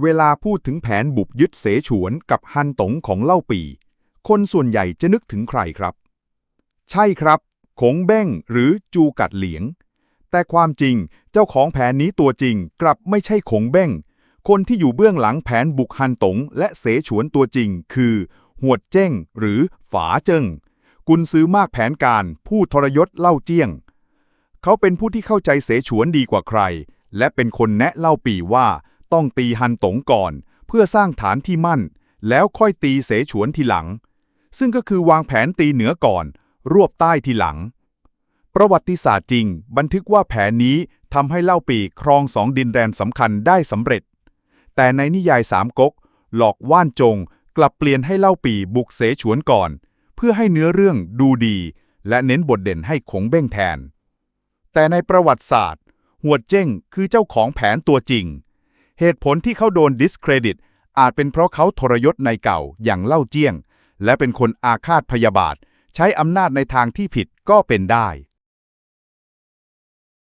เวลาพูดถึงแผนบุกยึดเสฉวนกับฮันตงของเล่าปี คนส่วนใหญ่จะนึกถึงใครครับ ใช่ครับ ขงเบ้งหรือจูกัดเหลียง แต่ความจริงเจ้าของแผนนี้ตัวจริงกลับไม่ใช่ขงเบ้ง คนที่อยู่เบื้องหลังแผนบุกฮันตงและเสฉวนตัวจริง คือหวดเจ้งหรือฝาเจิงกุนซื้อมากแผนการผู้ทรยศเล่าเจี้ยง เขาเป็นผู้ที่เข้าใจเสฉวนดีกว่าใคร และเป็นคนแนะเล่าปีว่า ต้องตีฮันตงก่อน เพื่อสร้างฐานที่มั่น แล้วค่อยตีเสฉวนทีหลัง ซึ่งก็คือวางแผนตีเหนือก่อน รวบใต้ทีหลัง ประวัติศาสตร์จริง บันทึกว่าแผนนี้ทำให้เล่าปีครองสองดินแดนสำคัญได้สำเร็จ แต่ในนิยายสามก๊กหลอกว่านจงกลับเปลี่ยนให้เล่าปีบุกเสฉวนก่อน เพื่อให้เนื้อเรื่องดูดี และเน้นบทเด่นให้ขงเบ้งแทน แต่ในประวัติศาสตร์ หัวเจ้งคือเจ้าของแผนตัวจริง เหตุผลที่เขาโดนดิสเครดิต อาจเป็นเพราะเขาทรยศในเก่าอย่างเล่าเจี้ยง และเป็นคนอาฆาตพยาบาท ใช้อำนาจในทางที่ผิดก็เป็นได้